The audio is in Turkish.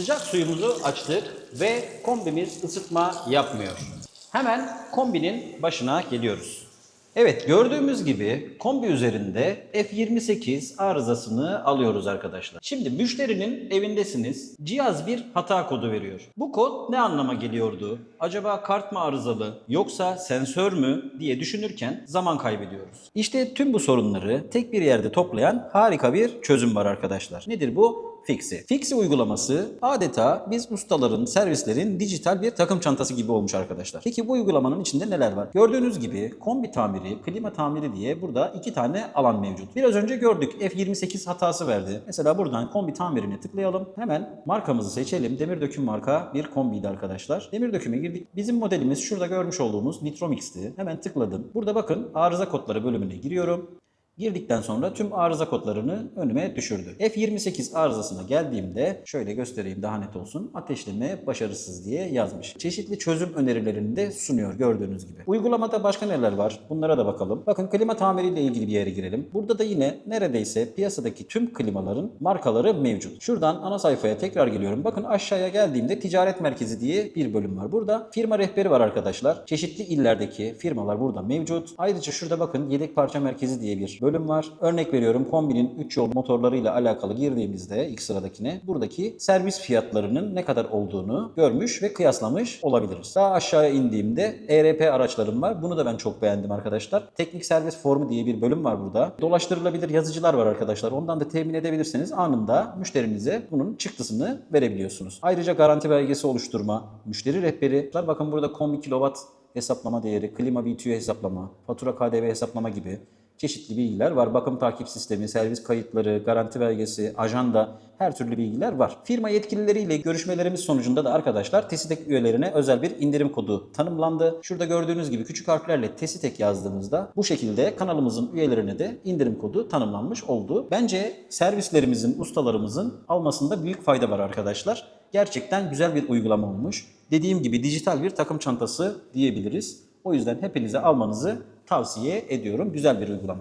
Sıcak suyumuzu açtık ve kombimiz ısıtma yapmıyor. Hemen kombinin başına geliyoruz. Evet gördüğümüz gibi kombi üzerinde F28 arızasını alıyoruz arkadaşlar. Şimdi müşterinin evindesiniz. Cihaz bir hata kodu veriyor. Bu kod ne anlama geliyordu? Acaba kart mı arızalı yoksa sensör mü diye düşünürken zaman kaybediyoruz. İşte tüm bu sorunları tek bir yerde toplayan harika bir çözüm var arkadaşlar. Nedir bu? Fixi. Fixi uygulaması adeta biz ustaların, servislerin dijital bir takım çantası gibi olmuş arkadaşlar. Peki bu uygulamanın içinde neler var? Gördüğünüz gibi kombi tamiri, klima tamiri diye burada iki tane alan mevcut. Biraz önce gördük F28 hatası verdi. Mesela buradan kombi tamirine tıklayalım. Hemen markamızı seçelim. Demir döküm marka bir kombiydi arkadaşlar. Demir döküme girdik. Bizim modelimiz şurada görmüş olduğumuz Nitromix'ti. Hemen tıkladım. Burada bakın arıza kodları bölümüne giriyorum. Girdikten sonra tüm arıza kodlarını önüme düşürdü. F28 arızasına geldiğimde şöyle göstereyim daha net olsun. Ateşleme başarısız diye yazmış. Çeşitli çözüm önerilerini de sunuyor gördüğünüz gibi. Uygulamada başka neler var? Bunlara da bakalım. Bakın klima tamiriyle ilgili bir yere girelim. Burada da yine neredeyse piyasadaki tüm klimaların markaları mevcut. Şuradan ana sayfaya tekrar geliyorum. Bakın aşağıya geldiğimde ticaret merkezi diye bir bölüm var. Burada firma rehberi var arkadaşlar. Çeşitli illerdeki firmalar burada mevcut. Ayrıca şurada bakın yedek parça merkezi diye bir bölüm var. Örnek veriyorum kombinin 3 yol motorlarıyla alakalı girdiğimizde ilk sıradakine buradaki servis fiyatlarının ne kadar olduğunu görmüş ve kıyaslamış olabiliriz. Daha aşağıya indiğimde ERP araçlarım var. Bunu da ben çok beğendim arkadaşlar. Teknik servis formu diye bir bölüm var burada. Dolaştırılabilir yazıcılar var arkadaşlar. Ondan da temin edebilirseniz anında müşterinize bunun çıktısını verebiliyorsunuz. Ayrıca garanti belgesi oluşturma, müşteri rehberi. Bakın burada kombi kilowatt hesaplama değeri, klima BTU hesaplama, fatura KDV hesaplama gibi çeşitli bilgiler var. Bakım takip sistemi, servis kayıtları, garanti belgesi, ajanda her türlü bilgiler var. Firma yetkilileriyle görüşmelerimiz sonucunda da arkadaşlar Tesitek üyelerine özel bir indirim kodu tanımlandı. Şurada gördüğünüz gibi küçük harflerle Tesitek yazdığınızda bu şekilde kanalımızın üyelerine de indirim kodu tanımlanmış oldu. Bence servislerimizin, ustalarımızın almasında büyük fayda var arkadaşlar. Gerçekten güzel bir uygulama olmuş. Dediğim gibi dijital bir takım çantası diyebiliriz. O yüzden hepinize almanızı tavsiye ediyorum. Güzel bir uygulama.